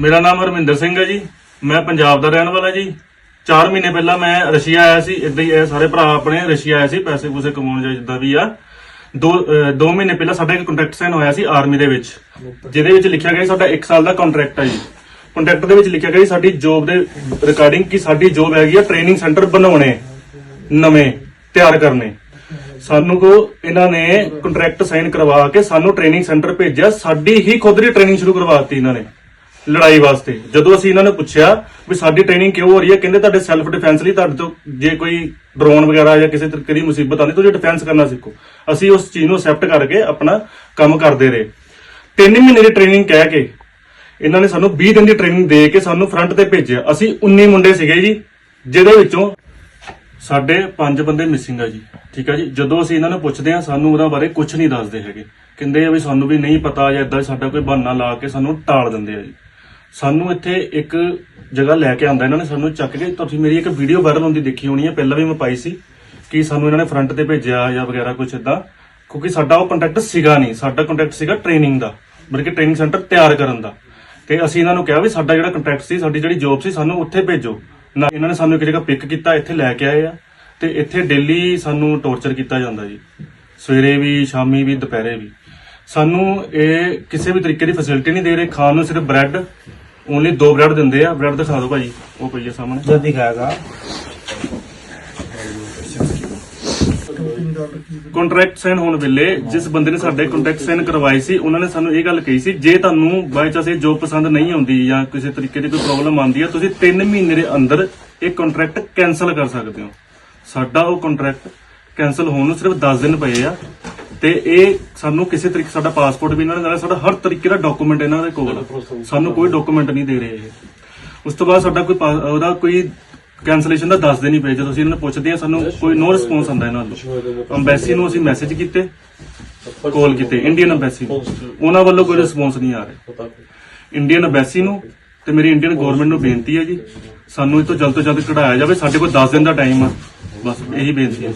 ਮੇਰਾ ਨਾਮ ਹਰਮਿੰਦਰ ਸਿੰਘ ਹੈ ਜੀ। ਮੈਂ ਪੰਜਾਬ ਦਾ ਰਹਿਣ ਵਾਲਾ ਜੀ। 4 ਮਹੀਨੇ ਪਹਿਲਾਂ ਮੈਂ ਰਸ਼ੀਆ ਆਇਆ ਸੀ। ਇਦਾਂ ਹੀ ਇਹ ਸਾਰੇ ਭਰਾ ਆਪਣੇ ਰਸ਼ੀਆ ਆਏ ਸੀ। ਪੈਸੇ ਪੂਸੇ ਕਮਾਉਣ ਜਾਂ ਜਿੱਦਾਂ ਵੀ ਆ। ਦੋ 2 ਮਹੀਨੇ ਪਹਿਲਾਂ ਸਾਡਾ ਇੱਕ ਕੰਟਰੈਕਟ ਸਾਈਨ ਹੋਇਆ ਸੀ ਆਰਮੀ ਦੇ ਵਿੱਚ। ਜਿਹਦੇ ਵਿੱਚ ਲਿਖਿਆ ਗਿਆ ਸੀ ਸਾਡਾ 1 ਸਾਲ ਦਾ ਕੰਟਰੈਕਟ ਹੈ ਜੀ। ਕੰਟਰੈਕਟ ਦੇ ਵਿੱਚ ਲਿਖਿਆ ਗਿਆ ਸੀ ਸਾਡੀ ਜੋਬ ਦੇ ਰਿਕਾਰਡਿੰਗ ਕਿ ਸਾਡੀ ਜੋਬ ਹੈਗੀ ਆ ਟ੍ਰੇਨਿੰਗ ਸੈਂਟਰ ਬਣਾਉਣੇ, ਨਵੇਂ, ਤਿਆਰ ਕਰਨੇ। ਸਾਨੂੰ ਕੋ ਇਹਨਾਂ ਨੇ ਕੰਟਰੈਕਟ ਸਾਈਨ ਕਰਵਾ ਕੇ ਸਾਨੂੰ ਟ੍ਰੇਨਿੰਗ ਸੈਂਟਰ ਭੇਜਿਆ। ਸਾਡੀ ਹੀ ਖੁਦ ਦੀ ਟ੍ਰੇਨਿੰਗ ਸ਼ੁਰੂ ਕਰਵਾ ਦਿੱਤੀ ਇਹਨਾਂ ਨੇ। ਲੜਾਈ ਵਾਸਤੇ। ਜਦੋਂ ਅਸੀਂ ਇਹਨਾਂ ਨੂੰ ਪੁੱਛਿਆ ਵੀ ਸਾਡੀ ਟ੍ਰੇਨਿੰਗ ਕਿਉਂ ਹੋ ਰਹੀ ਹੈ, ਕਹਿੰਦੇ ਤੁਹਾਡੇ ਸੈਲਫ ਡਿਫੈਂਸ ਲਈ ਤੁਹਾਡੇ ਤੋਂ ਜੇ ਕੋਈ ਡਰੋਨ ਵਗੈਰਾ ਜਾਂ ਕਿਸੇ ਤਰੀਕੇ ਦੀ ਮੁਸੀਬਤ ਆਉਂਦੀ ਤੁਸੀਂ ਡਿਫੈਂਸ ਕਰਨਾ ਸਿੱਖੋ। ਅਸੀਂ ਉਸ ਚੀਜ਼ ਨੂੰ ਅਸੈਪਟ ਕਰਕੇ ਆਪਣਾ ਕੰਮ ਕਰਦੇ ਰਹੇ। ਤਿੰਨ ਮਹੀਨੇ ਦੀ ਟ੍ਰੇਨਿੰਗ ਕਹਿ ਕੇ ਇਹਨਾਂ ਨੇ ਸਾਨੂੰ 20 ਦਿਨ ਦੀ ਟ੍ਰੇਨਿੰਗ ਦੇ ਕੇ ਸਾਨੂੰ ਫਰੰਟ ਤੇ ਭੇਜਿਆ। ਅਸੀਂ 19 ਮੁੰਡੇ ਸੀਗੇ ਜੀ, ਜਿਹਦੇ ਵਿੱਚੋਂ ਸਾਡੇ ਪੰਜ ਬੰਦੇ ਮਿਸਿੰਗ ਆ ਜੀ, ਠੀਕ ਆ ਜੀ? ਜਦੋਂ ਅਸੀਂ ਇਹਨਾਂ ਨੂੰ ਪੁੱਛਦੇ ਆ ਸਾਨੂੰ ਉਹਨਾਂ ਬਾਰੇ ਕੁਝ ਨਹੀਂ ਦੱਸਦੇ ਹੈਗੇ। ਕਹਿੰਦੇ ਆ ਵੀ ਸਾਨੂੰ ਵੀ ਨਹੀਂ ਪਤਾ ਜਾਂ ਇਦਾਂ ਸਾਡਾ ਕੋਈ ਬਹਾਨਾ ਲਾ ਕੇ ਸਾਨੂੰ ਟਾਲ ਦਿੰਦੇ ਆ ਜੀ। ਸਾਨੂੰ ਇੱਥੇ ਇੱਕ ਜਗ੍ਹਾ ਲੈ ਕੇ ਆਂਦਾ ਇਹਨਾਂ ਨੇ ਸਾਨੂੰ ਚੱਕ ਕੇ ਤੁਸੀਂ ਮੇਰੀ ਇੱਕ ਵੀਡੀਓ ਵਾਇਰਲ ਹੁੰਦੀ ਦੇਖੀ ਹੋਣੀ ਹੈ। ਪਹਿਲਾਂ ਵੀ ਮੈਂ ਪਾਈ ਸੀ ਕਿ ਸਾਨੂੰ ਇਹਨਾਂ ਨੇ ਫਰੰਟ ਤੇ ਭੇਜਿਆ ਜਾਂ ਵਗੈਰਾ ਕੁਝ ਇਦਾਂ ਕਿਉਂਕਿ ਸਾਡਾ ਉਹ ਕੰਟੈਕਟ ਸੀਗਾ ਨਹੀਂ। ਸਾਡਾ ਕੰਟੈਕਟ ਸੀਗਾ ਟ੍ਰੇਨਿੰਗ ਦਾ। ਬਲਕਿ ਟ੍ਰੇਨਿੰਗ ਸੈਂਟਰ ਤਿਆਰ ਕਰਨ ਦਾ। ਤੇ ਅਸੀਂ ਇਹਨਾਂ ਨੂੰ ਕਿਹਾ ਵੀ ਸਾਡਾ ਜਿਹੜਾ ਕੰਟੈਕਟ ਸੀ, ਸਾਡੀ ਜਿਹੜੀ ਜੌਬ ਸੀ, ਸਾਨੂੰ ਉੱਥੇ ਭੇਜੋ। ਨਾ ਇਹਨਾਂ ਨੇ ਸਾਨੂੰ ਇੱਕ ਜਗ੍ਹਾ ਪਿਕ ਕੀਤਾ, ਇੱਥੇ ਲੈ ਕੇ ਆਏ ਆ। ਤੇ ਇੱਥੇ ਡੇਲੀ ਸਾਨੂੰ ਟੌਰਚਰ ਕੀਤਾ ਜਾਂਦਾ ਜੀ। ਸਵੇਰੇ ਵੀ, ਸ਼ਾਮੀ ਵੀ, ਦੁਪਹਿਰੇ ਵੀ। ਸਾਨੂੰ ਇਹ ਕਿਸੇ ਵੀ ਤਰੀਕੇ ਦੀ ਫੈਸਿਲਿਟੀ ਨਹੀਂ ਦੇ ਰਹੇ। ਖਾਣ ਨੂੰ ਸਿਰਫ ਬ੍ਰੈਡ ਓਨਲੀ ਦੋ ਬ੍ਰੈਡ ਦਿੰਦੇ ਆ। ਬ੍ਰੈਡ ਦਿਖਾ ਦਿਓ ਭਾਜੀ। ਉਹ ਪਈ ਆ ਸਾਹਮਣੇ। ਜਦ ਦਿਖਾਏਗਾ। ਕੰਟਰੈਕਟ ਸਾਈਨ ਹੋਣ ਵੇਲੇ ਜਿਸ ਬੰਦੇ ਨੇ ਸਾਡੇ ਕੰਟਰੈਕਟ ਸਾਈਨ ਕਰਵਾਏ ਸੀ ਉਹਨਾਂ ਨੇ ਸਾਨੂੰ ਇਹ ਗੱਲ ਕਹੀ ਸੀ ਜੇ ਤੁਹਾਨੂੰ ਬਾਈ ਚਾਂਸ ਇਹ ਜੋਬ ਪਸੰਦ ਨਹੀਂ ਆਉਂਦੀ ਜਾਂ ਕਿਸੇ ਤਰੀਕੇ ਦੀ ਕੋਈ ਪ੍ਰੋਬਲਮ ਆਉਂਦੀ ਹੈ ਤੁਸੀਂ 3 ਮਹੀਨੇ ਦੇ ਅੰਦਰ ਇਹ ਕੰਟਰੈਕਟ ਕੈਨਸਲ ਕਰ ਸਕਦੇ ਹੋ। ਸਾਡਾ ਉਹ ਕੰਟਰੈਕਟ ਕੈਨਸਲ ਹੋਣ ਨੂੰ ਸਿਰਫ 10 ਦਿਨ ਪਏ ਆ। ਤੇ ਇਹ ਸਾਨੂੰ ਕਿਸੇ ਤਰੀਕੇ ਸਾਡਾ ਪਾਸਪੋਰਟ ਵੀ ਇਹਨਾਂ ਨੇ ਦੇਣਾ ਸਾਡਾ ਹਰ ਤਰੀਕੇ ਦਾ ਡਾਕੂਮੈਂਟ ਇਹਨਾਂ ਦੇ ਕੋਲ ਆ। ਸਾਨੂੰ ਕੋਈ ਡਾਕੂਮੈਂਟ ਨਹੀਂ ਦੇ ਰਹੇ ਇਹ। ਉਸ ਤੋਂ ਬਾਅਦ ਸਾਡਾ ਕੋਈ ਪਾ- ਉਹਦਾ ਕੋਈ ਕੈਂਸਲੇਸ਼ਨ ਦਾ ਦੱਸਦੇ ਨਹੀਂ ਪਏ ਜਦੋਂ ਅਸੀਂ ਇਹਨਾਂ ਨੂੰ ਪੁੱਛਦੇ ਆ ਸਾਨੂੰ ਕੋਈ ਨੋ ਰਿਸਪੌਂਸ ਆਉਂਦਾ ਇਹਨਾਂ ਨੂੰ। ਅੰਬੈਸੀ ਨੂੰ ਅਸੀਂ ਮੈਸੇਜ ਕੀਤੇ ਕਾਲ ਕੀਤੇ ਇੰਡੀਅਨ ਅੰਬੈਸੀ ਨੂੰ। ਉਹਨਾਂ ਵੱਲੋਂ ਕੋਈ ਰਿਸਪੌਂਸ ਨਹੀਂ ਆ ਰਿਹਾ। ਇੰਡੀਅਨ ਅੰਬੈਸੀ ਨੂੰ ਤੇ ਮੇਰੀ ਇੰਡੀਅਨ ਗਵਰਨਮੈਂਟ ਨੂੰ ਬੇਨਤੀ ਹੈ ਜੀ ਸਾਨੂੰ ਇਹ ਤੋਂ ਜਲਦ ਤੋਂ ਜਲਦ ਕਢਾਇਆ ਜਾਵੇ। ਸਾਡੇ ਕੋਲ 10 ਦਿਨ ਦਾ ਟਾਈਮ ਆ। ਬਸ ਇਹੀ ਬੇਨਤੀ ਹੈ ਜੀ।